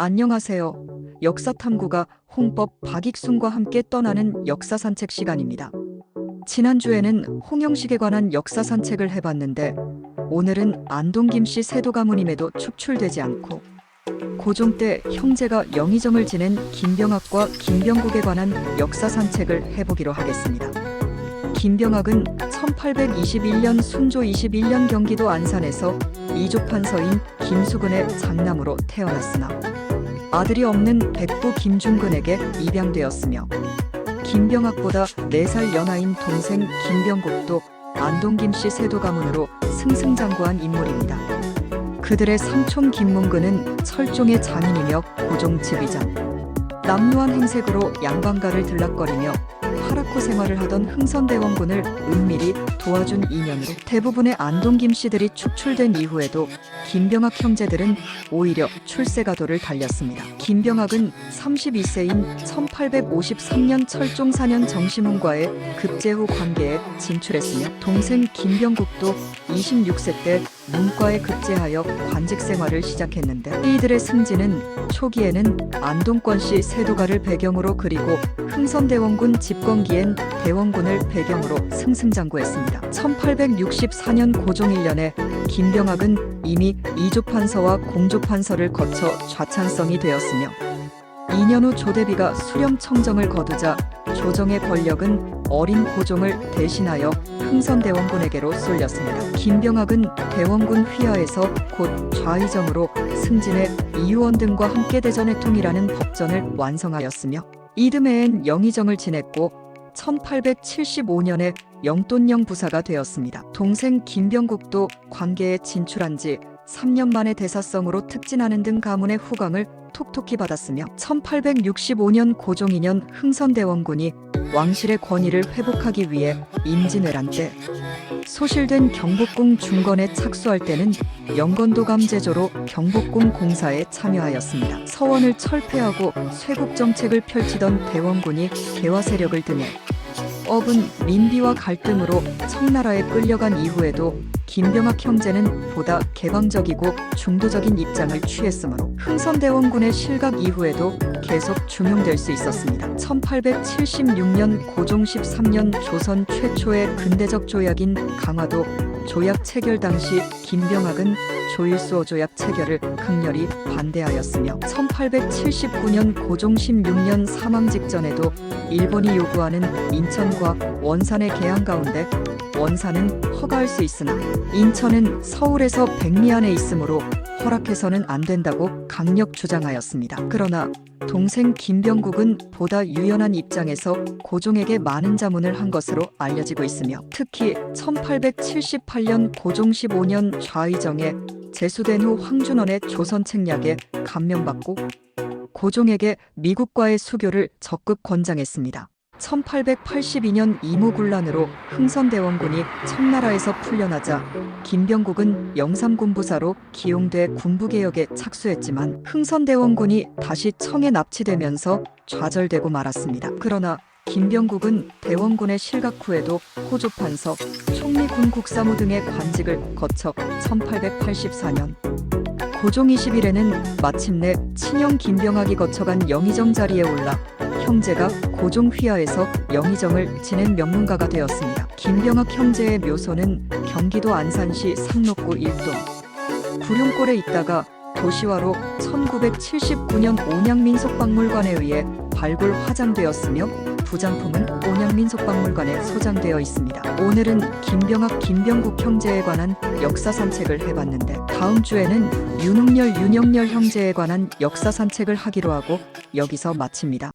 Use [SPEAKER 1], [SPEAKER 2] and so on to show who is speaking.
[SPEAKER 1] 안녕하세요. 역사 탐구가 홍법 박익순과 함께 떠나는 역사 산책 시간입니다. 지난주에는 홍영식에 관한 역사 산책을 해봤는데 오늘은 안동 김씨 세도 가문임에도 축출되지 않고 고종 때 형제가 영의정을 지낸 김병학과 김병국에 관한 역사 산책을 해보기로 하겠습니다. 김병학은 1821년 순조 21년 경기도 안산에서 이조판서인 김수근의 장남으로 태어났으나 아들이 없는 백부 김중근에게 입양되었으며 김병학보다 4살 연하인 동생 김병국도 안동 김씨 세도 가문으로 승승장구한 인물입니다. 그들의 삼촌 김문근은 철종의 장인이며 고종 즉위장 남루한 행색으로 양반가를 들락거리며 파라코 생활을 하던 흥선대원군을 은밀히 도와준 인연으로 대부분의 안동 김씨들이 축출된 이후에도 김병학 형제들은 오히려 출세가도를 달렸습니다. 김병학은 32세인 1853년 철종 4년 정시문과의 급제 후 관계에 진출했으며 동생 김병국도 26세 때 문과에 급제하여 관직 생활을 시작했는데 이들의 승진은 초기에는 안동권씨 세도가를 배경으로 그리고 흥선대원군 집권기엔 대원군을 배경으로 승승장구했습니다. 1864년 고종 1년에 김병학은 이미 이조판서와 공조판서를 거쳐 좌찬성이 되었으며 2년 후 조대비가 수렴 청정을 거두자 조정의 권력은 어린 고종을 대신하여 흥선대원군에게로 쏠렸습니다. 김병학은 대원군 휘하에서 곧 좌의정으로 승진해 이유원 등과 함께 대전에 통일하는 법전을 완성하였으며 이듬해엔 영의정을 지냈고 1875년에 영돈령 부사가 되었습니다. 동생 김병국도 관계에 진출한 지 3년 만에 대사성으로 특진하는 등 가문의 후광을 톡톡히 받았으며 1865년 고종 2년 흥선대원군이 왕실의 권위를 회복하기 위해 임진왜란 때 소실된 경복궁 중건에 착수할 때는 영건도감 제조로 경복궁 공사에 참여하였습니다. 서원을 철폐하고 쇄국 정책을 펼치던 대원군이 개화 세력을 등에 업은 민비와 갈등으로 청나라에 끌려간 이후에도 김병학 형제는 보다 개방적이고 중도적인 입장을 취했으므로 흥선대원군의 실각 이후에도 계속 중용될 수 있었습니다. 1876년 고종 13년 조선 최초의 근대적 조약인 강화도 조약 체결 당시 김병학은 조일수호 조약 체결을 극렬히 반대하였으며 1879년 고종 16년 사망 직전에도 일본이 요구하는 인천과 원산의 개항 가운데 원산은 허가할 수 있으나 인천은 서울에서 백리 안에 있으므로 허락해서는 안 된다고 강력 주장하였습니다. 그러나 동생 김병국은 보다 유연한 입장에서 고종에게 많은 자문을 한 것으로 알려지고 있으며 특히 1878년 고종 15년 좌의정에 제수된 후 황준원의 조선 책략에 감명받고 고종에게 미국과의 수교를 적극 권장했습니다. 1882년 이모군란으로 흥선대원군이 청나라에서 풀려나자 김병국은 영삼군부사로 기용돼 군부개혁에 착수했지만 흥선대원군이 다시 청에 납치되면서 좌절되고 말았습니다. 그러나 김병국은 대원군의 실각 후에도 호조판서, 총리군 국사무 등의 관직을 거쳐 1884년 고종 20일에는 마침내 친형 김병학이 거쳐간 영의정 자리에 올라 형제가 고종 휘하에서 영의정을 지낸 명문가가 되었습니다. 김병학 형제의 묘소는 경기도 안산시 상록구 일동 구룡골에 있다가 도시화로 1979년 온양민속박물관에 의해 발굴 화장되었으며 부장품은 온양민속박물관에 소장되어 있습니다. 오늘은 김병학, 김병국 형제에 관한 역사 산책을 해봤는데 다음 주에는 윤흥열, 윤영열 형제에 관한 역사 산책을 하기로 하고 여기서 마칩니다.